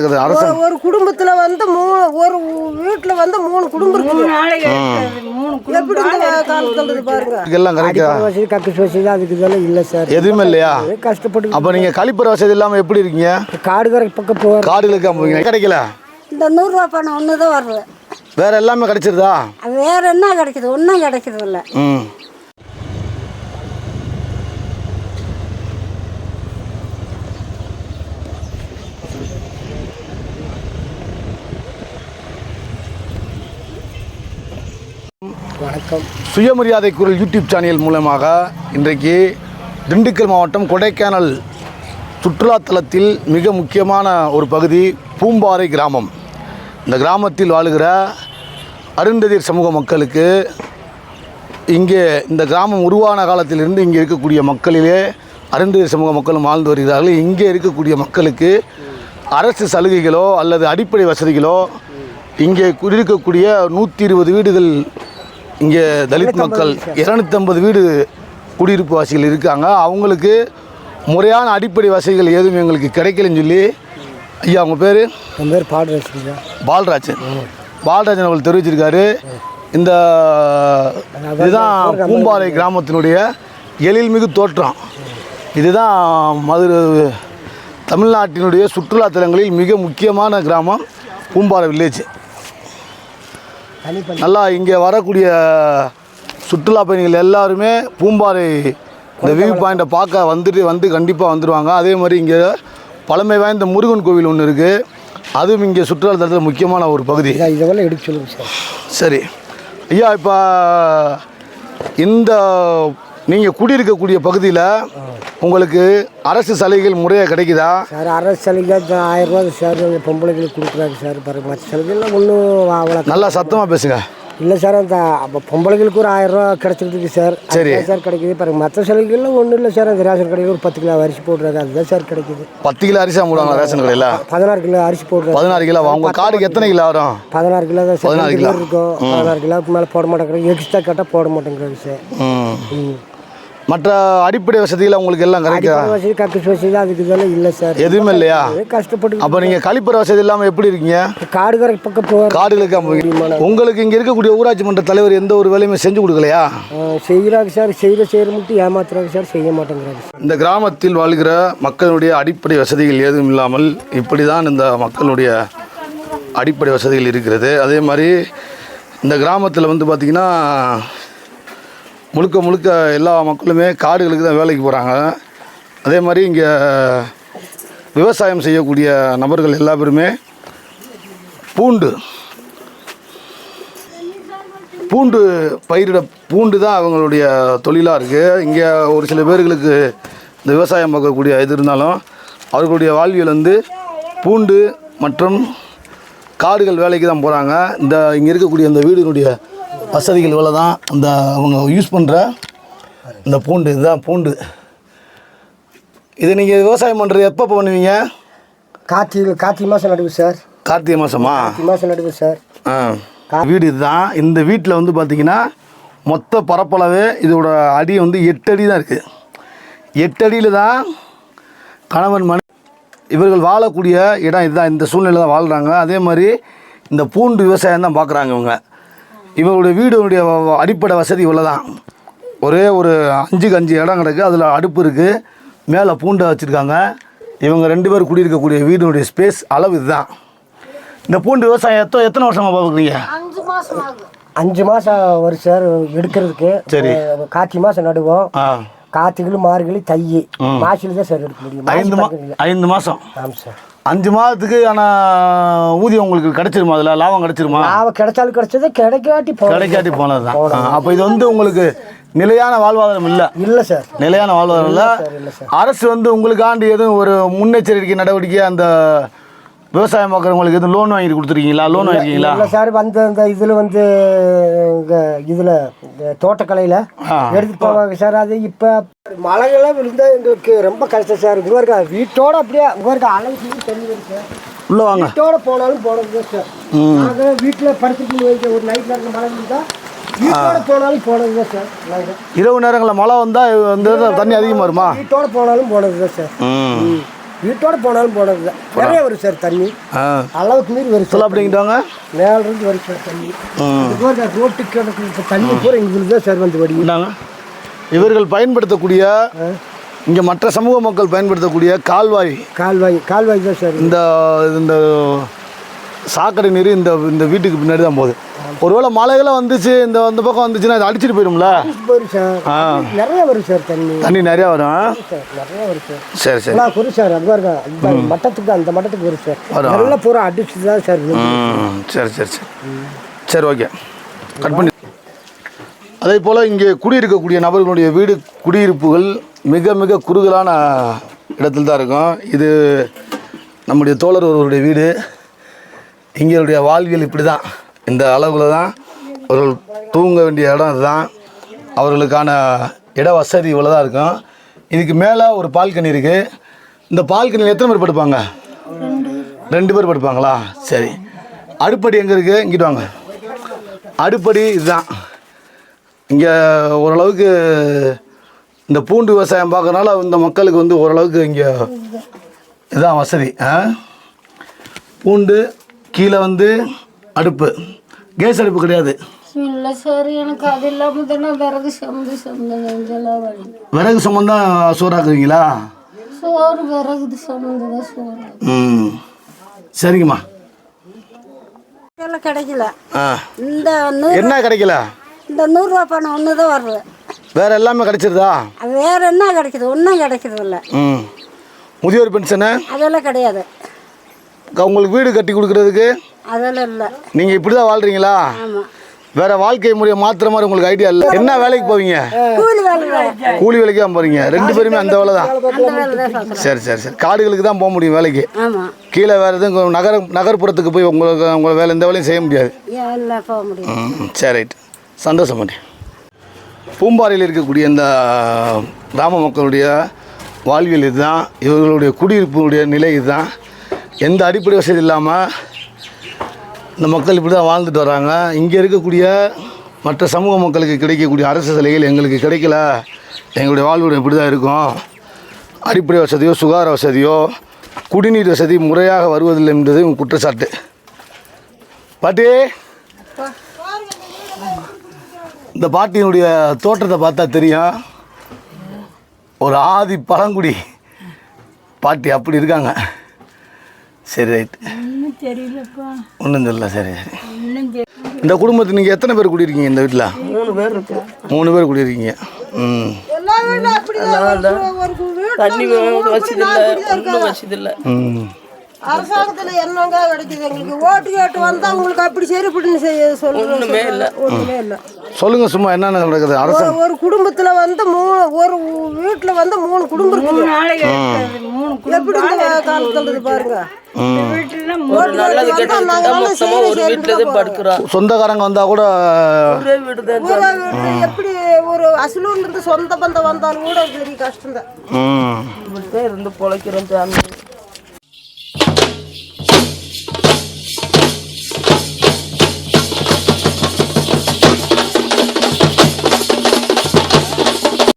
நடக்குது அரசு ஒரு- குடும்பத்துல வந்து மூணு ஒரு வீட்டுல வந்து மூணு குடும்பம் இருக்குது. எப்படி சொல்றது பாருங்க. எல்லாம் கிடைக்குதா வசதி கக்கூஸ் வசதி அதுக்கு இதெல்லாம் இல்லை சார். எதுவுமே இல்லையா? கஷ்டப்பட்டு அப்போ நீங்கள் கழிப்பற வசதி இல்லாமல் எப்படி இருக்கீங்க? காடுகரை பக்கம் போகிற காடுகளுக்கு போவீங்க கிடைக்கல? இந்த நூறுரூவா பணம் ஒன்று தான் வருது. வேற எல்லாமே கிடைச்சிருதா? அது வேற என்ன கிடைக்குது? ஒன்றும் கிடைக்கிறது இல்லை ம். வணக்கம். சுயமரியாதை குரல் யூடியூப் சேனல் மூலமாக இன்றைக்கு திண்டுக்கல் மாவட்டம் கொடைக்கானல் சுற்றுலாத்தலத்தில் மிக முக்கியமான ஒரு பகுதி பூம்பாறை கிராமம். இந்த கிராமத்தில் வாழுகிற அருந்ததிர் சமூக மக்களுக்கு இங்கே இந்த கிராமம் உருவான காலத்திலிருந்து இங்கே இருக்கக்கூடிய மக்களிலே அருந்ததிர் சமூக மக்களும் வாழ்ந்து வருகிறார்கள். இங்கே இருக்கக்கூடிய மக்களுக்கு அரசு சலுகைகளோ அல்லது அடிப்படை வசதிகளோ இங்கே இருக்கக்கூடிய நூற்றி இருபது வீடுகள் இங்கே தலித் மக்கள் இரநூத்தம்பது வீடு குடியிருப்பு வாசிகள் இருக்காங்க. அவங்களுக்கு முறையான அடிப்படை வசதிகள் எதுவும் எங்களுக்கு கிடைக்கலன்னு சொல்லி ஐயா அவங்க பேர்? என் பேர் வச்சுருங்க பால்ராஜன் பால்ராஜன் அவர்கள் தெரிவிச்சிருக்காரு. இந்த இதுதான் பூம்பாறை கிராமத்தினுடைய எழில்மிகு தோற்றம். இதுதான் மதுரை தமிழ்நாட்டினுடைய சுற்றுலா தலங்களில் மிக முக்கியமான கிராமம் பூம்பாறை வில்லேஜ் நல்லா இங்கே வரக்கூடிய சுற்றுலா பயணிகள் எல்லாருமே பூம்பாறை இந்த வியூ பாயிண்ட்டை பார்க்க வந்துட்டு வந்து கண்டிப்பாக வந்துடுவாங்க அதே மாதிரி இங்கே பழமை வாய்ந்த முருகன் கோவில் ஒன்று இருக்குது அதுவும் இங்கே சுற்றுலா தலத்தில் முக்கியமான ஒரு பகுதி. இதெல்லாம் எடுக்க சொல்லுங்க சார். சரி. ஐயா இப்போ இந்த நீங்கள் குடியிருக்கக்கூடிய பகுதியில் உங்களுக்கு அரசு சலுகைகள் முறையாக கிடைக்குதா? சார் அரசு சலுகை ஆயிரம் ரூபா சார். எங்கள் பொம்பளைங்களுக்கு கொடுக்குறாங்க சார். பாருங்க மற்ற சலுகைலாம் ஒன்றும் அவ்வளோ நல்லா சத்தமாக பேசுங்க. இல்லை சார் அந்த அப்போ பொம்பளைங்களுக்கு ஒரு ஆயிரம் ரூபா கிடச்சிருக்கு சார். சரி. சார் கிடைக்குது. பாருங்க மற்ற சலுகைலாம் ஒன்றும் இல்லை சார். அந்த ரேஷன் கடையில் ஒரு பத்து கிலோ அரிசி போடுறாங்க. அதுதான் சார் கிடைக்குது. பத்து கிலோ அரிசி போடுவாங்க ரேஷன் கடையில்? பதினாறு கிலோ அரிசி போடுறாங்க. பதினாறு கிலோ. உங்கள் கார்டுக்கு எத்தனை கிலோ வரும்? பதினாறு கிலோ தான் சார். பதினாறு கிலோ. இருக்கும். பதினாறு கிலோவுக்கு மேலே போட மாட்டேங்கிறாங்க. எக்ஸ்ட்ரா கேட்டால் போட மாட்டேங்கிறாங்க சார். ம். மற்ற அடிப்படை வசதிகள் உங்களுக்கு எல்லாம் கிடைக்குதா வசதி கக்கூஸ் வசதி அதுக்கு இதெல்லாம் இல்லை சார். எதுவுமே இல்லையா? கஷ்டப்பட்டு அப்போ நீங்கள் கழிப்பற வசதி இல்லாமல் எப்படி இருக்கீங்க? காடுகரை பக்கம் போகிற காடுகளுக்கு உங்களுக்கு இங்கே இருக்கக்கூடிய ஊராட்சி மன்ற தலைவர் எந்த ஒரு வேலையுமே செஞ்சு கொடுக்கலையா? செய்கிறாங்க சார். செய்கிற செய்கிற மட்டும் ஏமாத்துறாங்க சார். செய்ய மாட்டேங்கிறாங்க இந்த கிராமத்தில் வாழ்கிற மக்களுடைய அடிப்படை வசதிகள் ஏதும் இல்லாமல் இப்படி தான் இந்த மக்களுடைய அடிப்படை வசதிகள் இருக்கிறது. அதே மாதிரி இந்த கிராமத்தில் வந்து பார்த்திங்கன்னா முழுக்க முழுக்க எல்லா மக்களுமே காடுகளுக்கு தான் வேலைக்கு போகிறாங்க அதே மாதிரி இங்கே விவசாயம் செய்யக்கூடிய நபர்கள் எல்லா பேருமே பூண்டு. பூண்டு பயிரிட பூண்டு தான் அவங்களுடைய தொழிலாக இருக்குது இங்கே ஒரு சில பேர்களுக்கு இந்த விவசாயம் பார்க்கக்கூடிய இது இருந்தாலும் அவர்களுடைய வாழ்வியல் வந்து பூண்டு மற்றும் காடுகள் வேலைக்கு தான் போகிறாங்க இந்த இங்கே இருக்கக்கூடிய இந்த வீடினுடைய வசதிகள் இவ்வளோ தான். அந்த அவங்க யூஸ் பண்ணுற இந்த பூண்டு இதுதான் பூண்டு. இது நீங்கள் விவசாயம் பண்ணுறது எப்போ பண்ணுவீங்க? கார்த்திகை கார்த்திகை மாதம் நடுவு சார். கார்த்திகை மாதமா கார்த்திகை மாதம் நடுவு சார். ஆ. வீடு இதுதான். இந்த வீட்டில் வந்து பார்த்தீங்கன்னா மொத்த பரப்பளவு இதோட அடி வந்து எட்டு அடி தான் இருக்குது எட்டு அடியில் தான் கணவன் மனை இவர்கள் வாழக்கூடிய இடம் இதுதான். இந்த சூழ்நிலை தான் வாழ்கிறாங்க அதே மாதிரி இந்த பூண்டு விவசாயம் தான் பார்க்குறாங்க இவங்க. இவங்களுடைய வீடுடைய அடிப்படை வசதி இவ்வளோ தான் ஒரே ஒரு அஞ்சுக்கு அஞ்சு இடம் கிடக்கு அதில் அடுப்பு இருக்குது மேலே பூண்டை வச்சுருக்காங்க. இவங்க ரெண்டு பேர் குடியிருக்கக்கூடிய வீடுடைய ஸ்பேஸ் அளவு இதுதான். இந்த பூண்டு விவசாயம் எத்தனை எத்தனை வருஷமாக பார்க்குறீங்க அஞ்சு மாதம் மாதம் வரும் சார் எடுக்கிறதுக்கு. சரி. கார்த்திகை மாதம் நடுவோம். ஆ. கார்த்திகை மார்கழி தை. மாசில தான் சார் எடுக்க முடியும். ஐந்து மா பக்கம் இல்லை. ஐந்து மாதம் ஆமாம் சார். அஞ்சு மாதத்துக்கு ஆனால் ஊதியம் உங்களுக்கு கிடைச்சிருமா? அதில் லாபம் கிடைச்சிருமா? லாபம் கிடைச்சாலும் கிடைச்சது கிடைக்காட்டி கிடைக்காட்டி போனது. தான் அப்போ இது வந்து உங்களுக்கு நிலையான வாழ்வாதாரம் இல்லை? இல்லை சார். நிலையான வாழ்வாதாரம் இல்லை? அரசு வந்து உங்களுக்காண்டி எதுவும் ஒரு முன்னெச்சரிக்கை நடவடிக்கை அந்த விவசாயம் பார்க்குறவங்களுக்கு எதுவும் லோன் வாங்கி கொடுத்துருக்கீங்களா? லோன் வாங்கிருக்கீங்களா? இல்லை சார் வந்து அந்த இதில் வந்து இதில் தோட்டக்கலையில் ஆ. எடுத்துட்டு போவாங்க சார். அது இப்போ மழையெல்லாம் விழுந்தால் எங்களுக்கு ரொம்ப கஷ்டம் சார். இங்கே இருக்க வீட்டோட அப்படியே இங்கே இருக்க அழகு தண்ணி சார். உள்ளே வாங்க. வீட்டோட போனாலும் போனது தான் சார். நாங்கள் வீட்டில் படுத்துட்டு வைக்க ஒரு நைட்டில் இருக்க மழை விழுந்தா வீட்டோட போனாலும் போனது தான் சார் இரவு நேரங்களில் மழை வந்தால் இடத்துல தண்ணி அதிகமாக வருமா? வீட்டோட போனாலும் போனது தான் சார். ம். வீட்டோட போனாலும் போனதில்லை நிறைய வரும் சார் தண்ணி. அளவுக்கு மீறி வரும் சார் அப்படிங்கிட்டாங்க மேல இருந்து வரும் சார் தண்ணி. ரோட்டுக்கு கிடக்கு தண்ணி பூரா எங்களுக்கு தான் சார் வந்து வடி இந்தாங்க. இவர்கள் பயன்படுத்தக்கூடிய இங்கே மற்ற சமூக மக்கள் பயன்படுத்தக்கூடிய கால்வாய். கால்வாய் கால்வாய் தான் சார். இந்த இந்த சாக்கடை நீர் இந்த இந்த வீட்டுக்கு பின்னாடி தான் போகுது. ஒருவேளை மழைகளாம் வந்துச்சு இந்த அந்த பக்கம் வந்துச்சுன்னா அது அடிச்சிட்டு போயிடும்ல வரும் சார். நிறைய வரும் சார் தண்ணி. தண்ணி நிறையா வரும் சார் நிறைய வரும் சார். சரி சரி. எல்லாம் வரும் சார் அது பாருங்க மட்டத்துக்கு அந்த மட்டத்துக்கு வரும் சார். நல்லா பூரா அடிச்சு தான் சார் சரி சரி சரி. சரி ஓகே. கட் பண்ணி அதே போல் இங்கே குடியிருக்கக்கூடிய நபர்களுடைய வீடு குடியிருப்புகள் மிக மிக குறுகலான இடத்தில் தான் இருக்கும். இது நம்முடைய தோழர் ஒருவருடைய வீடு. எங்களுடைய வாழ்வியல் இப்படி தான் இந்த அளவில் தான் அவர்கள் தூங்க வேண்டிய இடம் இதுதான் அவர்களுக்கான இட வசதி இவ்வளோ தான் இருக்கும். இதுக்கு மேலே ஒரு பால்கனி இருக்குது இந்த பால்கனியில் எத்தனை பேர் படுப்பாங்க? ரெண்டு பேர் படுப்பாங்களா? சரி. அடுப்படி எங்கே இருக்குது இங்கிட்டு வாங்க. அடுப்படி இதுதான். இங்கே ஓரளவுக்கு இந்த பூண்டு விவசாயம் பார்க்குறதுனால இந்த மக்களுக்கு வந்து ஓரளவுக்கு இங்கே இதுதான் வசதி ஆ? பூண்டு கீழே வந்து அடுப்பு. கேஸ் அடுப்பு கிடையாது. இல்லை சார் எனக்கு அது இல்லாமல் தானே விறகு சமந்து சமந்து நெஞ்செல்லாம் வலி. விறகு சம்பந்தம் சோறாக்குறீங்களா சோறு விறகுது சமந்து தான் சோறு. ம். சரிங்கம்மா. இதெல்லாம் கிடைக்கல. ஆ. இந்த என்ன கிடைக்கல? இந்த நூறுரூவா பணம் ஒன்று தான் வருது. வேற எல்லாமே கிடைச்சிருதா? அது வேற என்ன கிடைக்குது? ஒன்றும் கிடைக்கிறது இல்லை. ம். முதியோர் பென்ஷனு? அதெல்லாம் கிடையாது. உங்களுக்கு வீடு கட்டி கொடுக்குறதுக்கு? அதெல்லாம் இல்லை. நீங்கள் இப்படி தான் வாழ்கிறீங்களா வேற வாழ்க்கை முறையை மாற்றுற மாதிரி உங்களுக்கு ஐடியா இல்லை. என்ன வேலைக்கு போவீங்க? கூலி வேலைக்கு தான் போகிறீங்க ரெண்டு பேருமே அந்த வேலை தான். சரி சரி சரி. காடுகளுக்கு தான் போக முடியும் வேலைக்கு. கீழே வேறு எதுவும் நகர நகர்ப்புறத்துக்கு போய் உங்களுக்கு உங்களை வேலை எந்த வேலையும் செய்ய முடியாது. சரி ரைட். சந்தோஷம் பண்ணி பூம்பாறையில் இருக்கக்கூடிய இந்த கிராம மக்களுடைய வாழ்வியல் இதுதான். இவர்களுடைய குடியிருப்புடைய நிலை இதுதான். எந்த அடிப்படை வசதி இல்லாமல் இந்த மக்கள் இப்படி தான் வாழ்ந்துட்டு வராங்க. இங்கே இருக்கக்கூடிய மற்ற சமூக மக்களுக்கு கிடைக்கக்கூடிய அரசு சலுகைகள் எங்களுக்கு கிடைக்கல. எங்களுடைய வாழ்வுடன் இப்படி தான் இருக்கும். அடிப்படை வசதியோ சுகாதார வசதியோ குடிநீர் வசதி முறையாக வருவதில்லை என்பது குற்றச்சாட்டு. பாட்டி இந்த பாட்டியினுடைய தோற்றத்தை பார்த்தா தெரியும். ஒரு ஆதி பழங்குடி பாட்டி அப்படி இருக்காங்க. சரி ரைட் தெரியலப்பா. ஒன்றும் தெரியல சரி சரி. இந்த குடும்பத்துக்கு நீங்கள் எத்தனை பேர் குடியிருக்கீங்க இந்த வீட்டில் மூணு பேர் இருக்கு மூணு பேர் குடியிருக்கீங்க. ம். தண்ணி வசதி இல்லை ஒன்றும் வசதி இல்லை. ம். அரசாங்கத்துல என்னங்க கிடைக்குது? எங்களுக்கு ஓட்டு கேட்டு வந்தா உங்களுக்கு அப்படி சரி இப்படின்னு செய்ய சொல்லுங்க ஒண்ணுமே இல்ல. ஒண்ணுமே இல்ல. சொல்லுங்கள் சும்மா என்னென்ன நடக்குது? அரசு ஒரு- குடும்பத்துல வந்து மூணு ஒரு வீட்டுல வந்து மூணு குடும்பம் இருக்குது. எப்படி இந்த காலத்துல பாருங்க. சொந்தக்காரங்க வந்தால் கூட எப்படி ஒரு அசலூர்ல இருந்து சொந்த பந்தம் வந்தாலும் கூட பெரிய கஷ்டம் தான் இருந்து பொழைக்கிறோம் சாமி